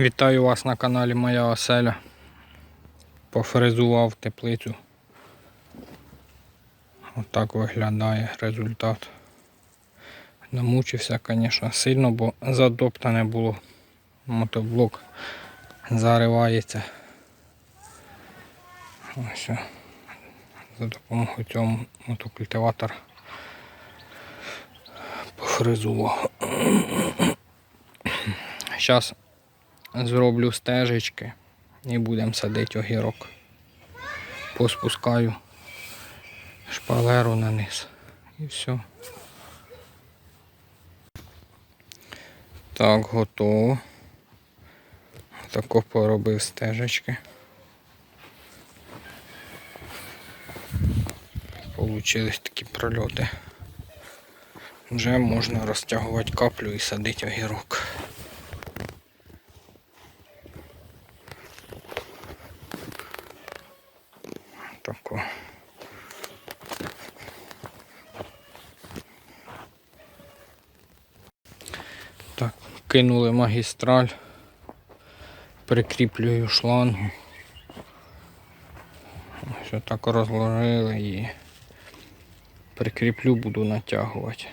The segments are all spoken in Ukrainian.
Вітаю вас на каналі Моя Оселя. Пофрезував теплицю. Отак виглядає результат. Намучився, звісно, сильно, бо задоптане було. Мотоблок заривається. Ось. За допомогою цього мотокультиватор пофрезував. Зараз зроблю стежечки і будемо садити огірок. Поспускаю шпалеру на низ. І все. Так, готово. Тако поробив стежечки. Получились такі прольоти. Вже можна розтягувати каплю і садити огірок. Тако. Так, кинули магістраль, прикріплюю шлангу. Ось так розложили і прикріплю, буду натягувати.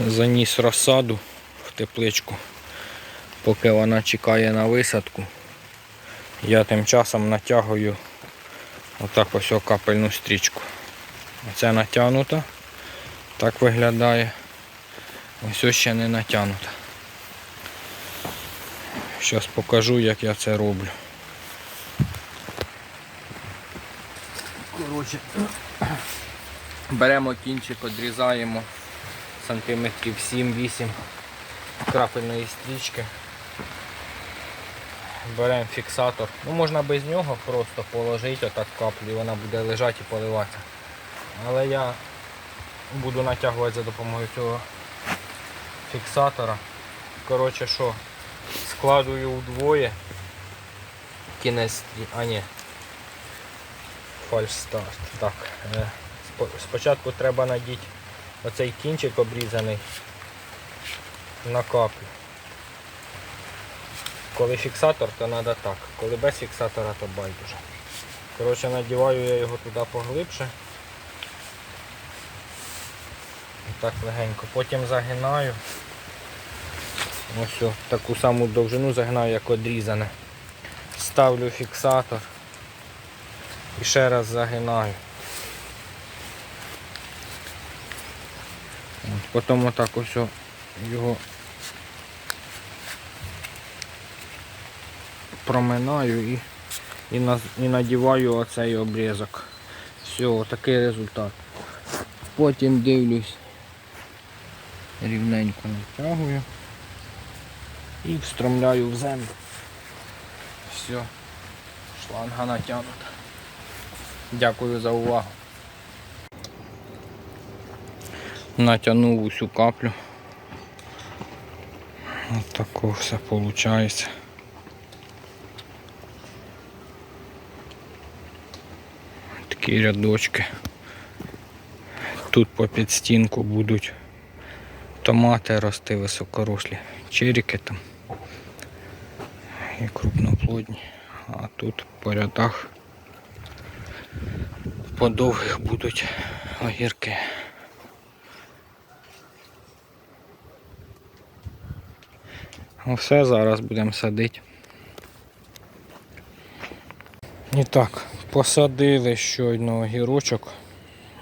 Заніс розсаду в тепличку, поки вона чекає на висадку. Я тим часом натягую отак ось капельну стрічку. Оце натягнута. Так виглядає. Ось ще не натягнута. Зараз покажу, як я це роблю. Коротше, беремо кінчик, відрізаємо сантиметрів 7-8 крапельної стрічки. Беремо фіксатор. Ну можна без нього просто положити отак каплю і вона буде лежати і поливатися. Але я буду натягувати за допомогою цього фіксатора. Коротше що, складую вдвоє. Кінець, а ні. Фальш старт. Так. е, Спочатку треба надіти оцей кінчик обрізаний на каплю. Коли фіксатор, то треба так. Коли без фіксатора, то байдуже. Коротше, надіваю я його туди поглибше. І так легенько. Потім загинаю. Ось таку саму довжину загинаю, як одрізане. Ставлю фіксатор і ще раз загинаю. От, Потім отак ось його проминаю і, і, наз- і надіваю оцей обрізок. Все, такий результат. Потім дивлюсь, рівненько натягую і встромляю в землю. Все, шланга натягнута. Дякую за увагу. Натягнув усю каплю. Ось тако все виходить. Такі рядочки. Тут по підстінку будуть томати рости високорослі, черіки там і крупноплодні. А тут по рядах по довгих будуть огірки. Ну, Все, зараз будемо садити. І так, посадили щойно огірочок.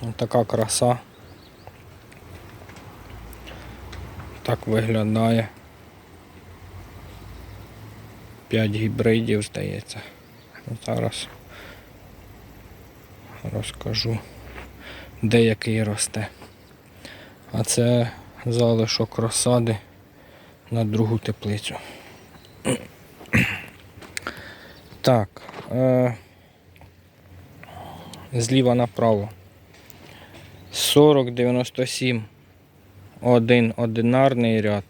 Ось така краса. Так виглядає. 5 гібридів, здається. Зараз розкажу, де який росте. А це залишок розсади на другу теплицю. Так. Е, зліва направо. 40-97. Один одинарний ряд.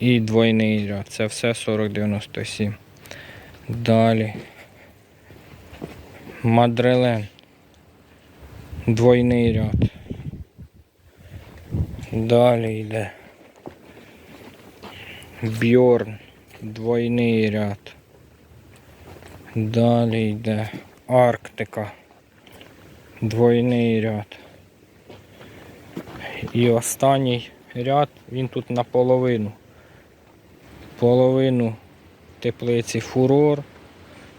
І двойний ряд. Це все 40-97. Далі. Мадрелен. Двойний ряд. Далі йде. Бьорн. Двойний ряд. Далі йде Арктика. Двойний ряд. І останній ряд, він тут наполовину. Половину теплиці фурор,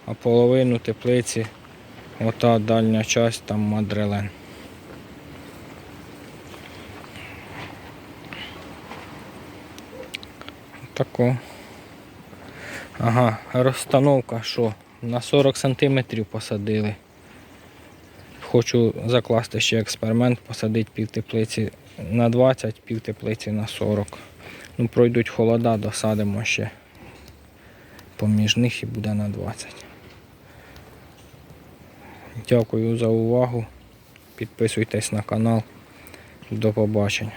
а половину теплиці ота дальня часть там мадрелен. Тако. Ага, розстановка що? На 40 см посадили. Хочу закласти ще експеримент, посадити пів теплиці на 20, пів теплиці на 40. Ну, пройдуть холода, досадимо ще поміж них і буде на 20. Дякую за увагу. Підписуйтесь на канал. До побачення.